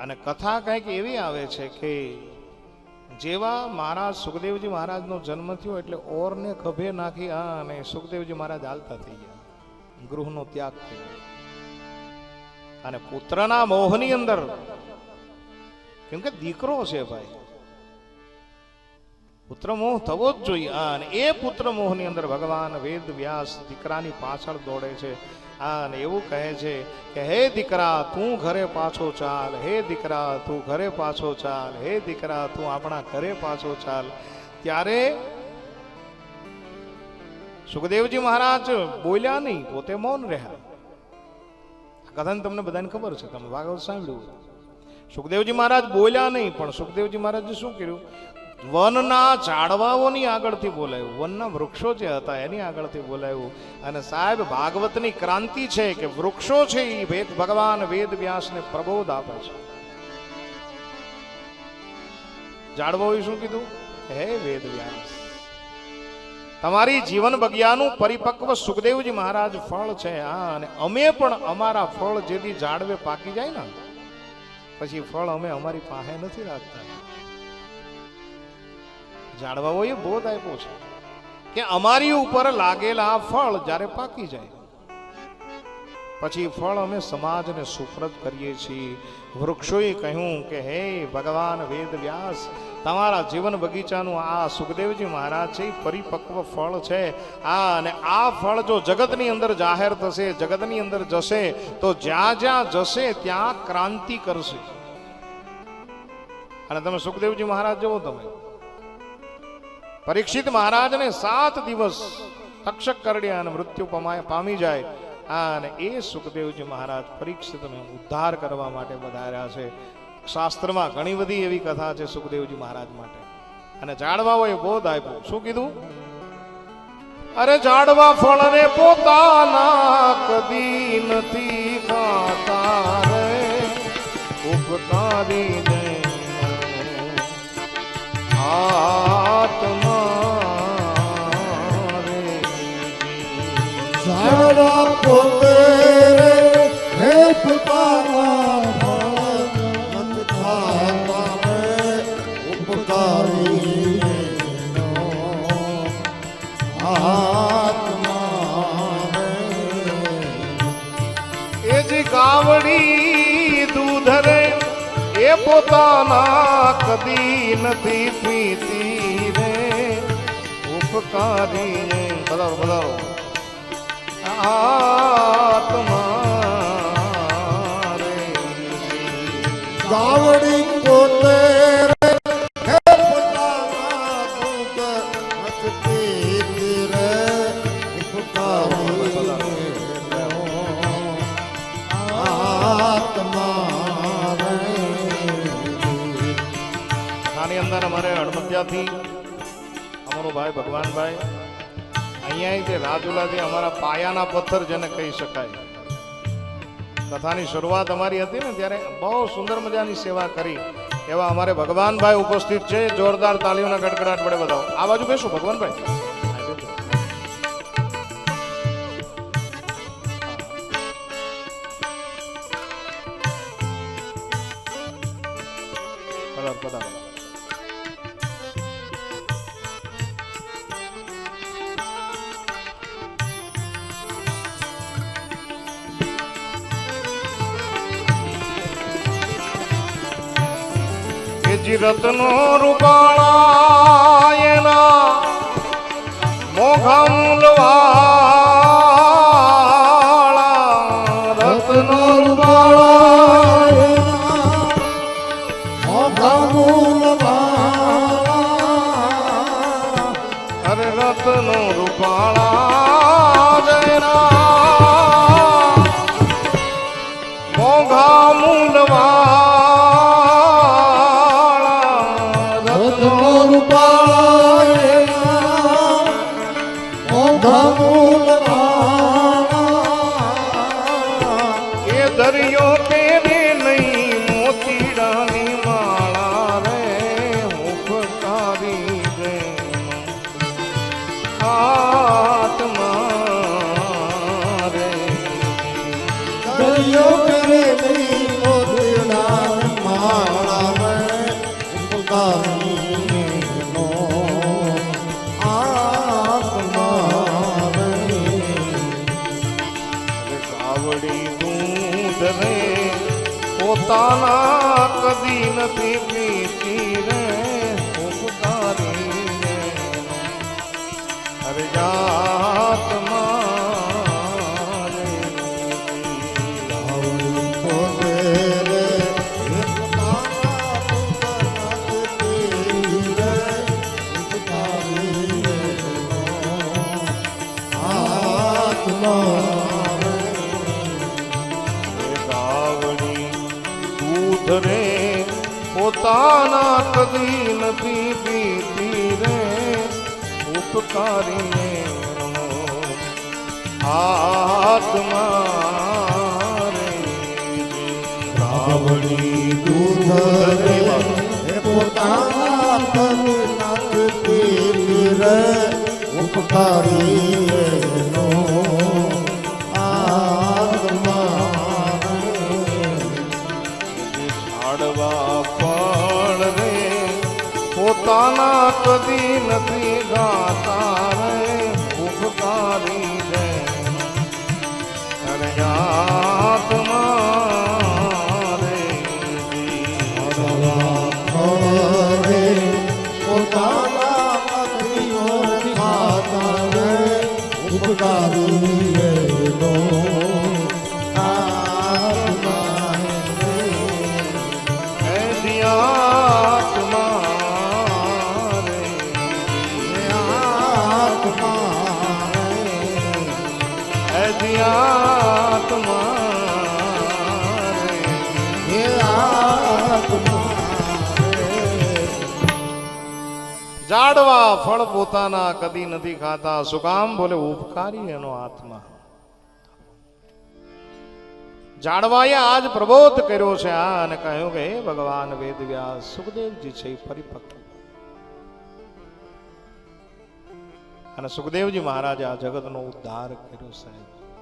અને કથા કંઈક એવી આવે છે કે જેવા મહારાજ સુખદેવજી મહારાજનો જન્મ થયો એટલે ઓરને ખભે નાખી આ અને સુખદેવજી મહારાજ હાલતા થઈ ગયા. ગૃહનો ત્યાગ કર્યો અને પુત્રના મોહની અંદર, કેમ કે દીકરો છે ભાઈ પુત્ર મોહ થવો જ જોઈએ. અને એ પુત્ર મોહની અંદર ભગવાન વેદ વ્યાસ દીકરાની પાછળ દોડે છે. અને એવું કહે છે કે, હે દીકરા, તું ઘરે પાછો ચાલ. હે દીકરા, તું ઘરે પાછો ચાલ. હે દીકરા, તું આપણા ઘરે પાછો ચાલ. ત્યારે સુખદેવજી મહારાજ બોલ્યા નહીં, પોતે મૌન રહ્યા. કથાને તમને બધાને ખબર છે, તમે ભાગવત સાંભળ્યું સુખદેવજી મહારાજ બોલ્યા નહીં, પણ સુખદેવજી મહારાજે શું કર્યું? વનના ઝાડવાઓની આગળથી બોલાયું. વનના વૃક્ષો જે હતા એની આગળથી બોલાયું. અને સાહેબ, ભાગવતની ક્રાંતિ છે કે વૃક્ષો છે એ વેદ ભગવાન વેદ વ્યાસને પ્રબોધ આપે છે. ઝાડવાઓએ શું કીધું? હે વેદ વ્યાસ, તમારી જીવન બગિયાનું પરિપક્વ સુખદેવજી મહારાજ ફળ છે. હા, અને અમે પણ અમારા ફળ જેથી ઝાડવે પાકી જાય ને. પછી ફળ અમે અમારી પાસે નથી રાખતા. ઝાડવાઓએ બોધ આપ્યો છે કે અમારી ઉપર લાગેલા ફળ જ્યારે પાકી જાય, પછી ફળ અમે સમાજને સુપ્રત કરીએ છીએ. વૃક્ષોએ કહ્યું કે, હે ભગવાન વેદ વ્યાસ, તમારા જીવન બગીચાનું આ સુખદેવજી મહારાજ છે પરિપક્વ ફળ છે. આ અને આ ફળ જો જગતની અંદર જાહેર થશે, જગતની અંદર જશે, તો જ્યાં જ્યાં જશે, ત્યાં ક્રાંતિ કરશે. અને તમે સુખદેવજી મહારાજ જુઓ તમે પરીક્ષિત મહારાજને સાત દિવસ તક્ષક કરડ્યા અને મૃત્યુ પમાય પામી જાય. અને એ સુખદેવજી મહારાજ પરીક્ષિતને ઉદ્ધાર કરવા માટે વધાર્યા છે. શાસ્ત્રમાં ઘણી બધી એવી કથા છે સુખદેવજી મહારાજ માટે. અને ઝાડવાઓએ બોધ આપ્યો. શું કીધું? અરે ઝાડવા ફળને પોતાના કદી નથી ખાતા રે. ઉપકારી આત્મા ગાવડી દૂધ રે એ પોતાના કદી નથી પીતી રે. ઉપકારી બધારો બધારો રે ગાવડી પોતે આની અંદર અમારે અડમત્યાથી અમારો ભાઈ ભગવાનભાઈ અહીંયા જે રાજુલાથી અમારા પાયાના પથ્થર જેને કહી શકાય કથાની શરૂઆત અમારી હતી ને ત્યારે બહુ સુંદર મજાની સેવા કરી એવા અમારે ભગવાનભાઈ ઉપસ્થિત છે જોરદાર તાલીઓના ગડગડાટ વડે બતાવો આ બાજુ બેસો ભગવાનભાઈ. પધારો, પધારો. કે જી રત્નો રૂપાળા એના મોઘા મૂલવાળા પોતાના કદી નથી પીતી રે ઉપકારી રે અરે જાતમાં પોતાના કદી નથી પીતી રે ઉપકારી રે આત્મા રાવણી દૂધ પોતાના પગનાથ પીર રે ઉપકારી પોતાના કદી નથી ગાતા રે ઉપકારી રે અરે આત્મા રે રે ઝાડવા ફળ પોતાના કદી નથી ખાતા. સુકામ કામ? બોલે, ઉપકારી એનો આત્મા. જાડવાએ આજ પ્રબોધ કર્યો છે આ અને કહ્યું કે, હે ભગવાન વેદ વ્યાસ સુખદેવજી છે પરિપક્વ. અને સુખદેવજી મહારાજે આ જગતનો ઉદ્ધાર કર્યો સાહેબ.